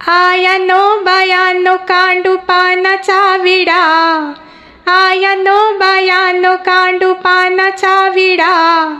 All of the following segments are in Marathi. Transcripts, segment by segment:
आयानो बायानो कांडू पानाचा विडा. आयानो बायानो कांडू पानाचा विडा.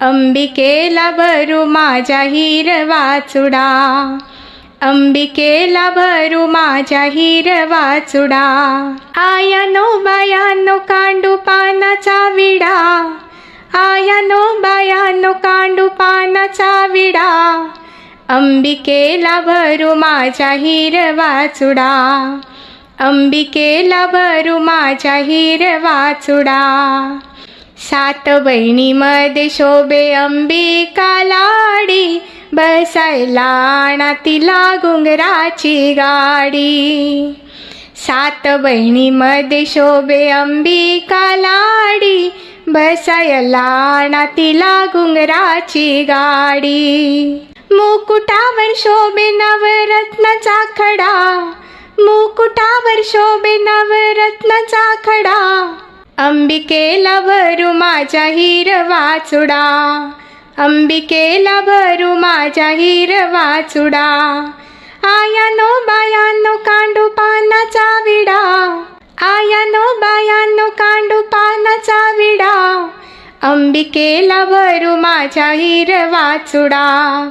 अंबिकेला भरू माझ्या हिरवा चुडा. अंबिकेला भरू माझ्या हिरवा चुडा. आयानो बायानो कांडू पानाचा विडा. आयानो बायानो कांडू पानाचा विडा. अंबिकेला भरू माझ्या हिरवा चुडा अंबिकेला भरू माझ्या हिरवा चुडा सात बहिणीमध्ये शोभे अंबिका लाडी. बसायला आणा तिला घुंगराची गाडी. सात बहिणीमध्ये शोभे अंबिका लाडी. बसायला आणा तिला घुंगराची गाडी. मुकुटावर शोभे नवरत्नाचा खडा मुकुटावर शोभे नवरत्नाचा खडा अंबिकेला भरू माझ्या हिरवा चुडा. अंबिकेला भरू माझ्या हिरवा चुडा. आयानो बायानो कांडू पानाचा विडा. आयानो बायानो कांडू पानाचा विडा. अंबिकेला भरू माझ्या हिरवा चुडा.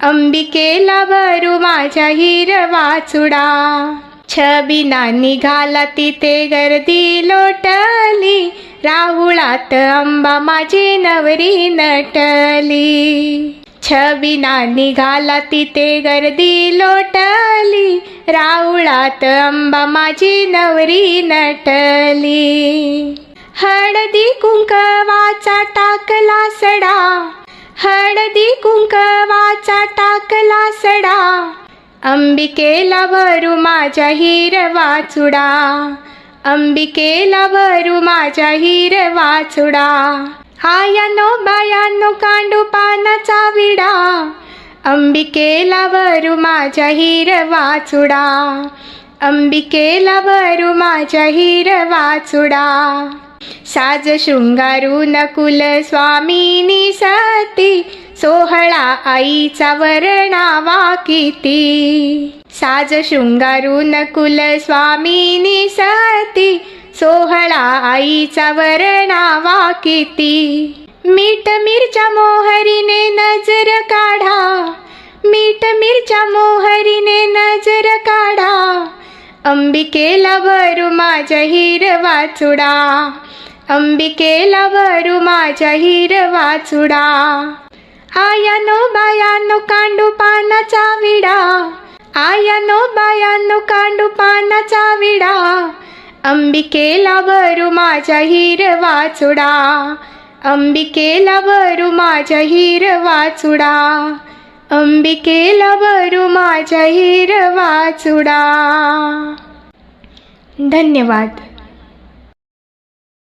अंबिकेला भरू माझ्या हिरवा चुडा. छबिना निघाला तिथे गर्दी लोटली. राहुळात अंबा माझी नवरी नटली. छबिना निघाला तिथे गर्दी लोटली. राहुळात अंबा माझी नवरी नटली. हळदी कुंकवाचा टाकला सडा. हळदी कुंकवाचा टाकला सडा. अंबिकेला भरू माझ्या हिरवा चुडा. अंबिकेला भरू माझ्या हिरवा चुडा. आयानो बायानो कांडू पानाचा विडा. अंबिकेला भरू माझ्या हिरवा चुडा. अंबिकेला भरू माझ्या हिरवा चुडा. साज शृंगारू नकुल स्वामिनी सती सोहळा आईचा वर्णावा किती साज शृंगारू नकुल स्वामिनी सती सोहळा आईचा वर्णावा किती मीठ मिरच्या मोहरीने नजर काढा मीठ मिरच्या मोहरीने नजर अंबिकेला भरू माझ्या हिरवा चुडा. अंबिकेला भरू माझ्या हिरवा चुडा. आयानो बायानो कांडू पानाचा विडा. आयानो बायानो कांडू पानाचा विडा. अंबिकेला भरू माझ्या हिरवा चुडा. अंबिकेला भरू माझ्या हिरवा चुडा. अंबिकेला भरू माझ्या हिरवा चुडा. धन्यवाद.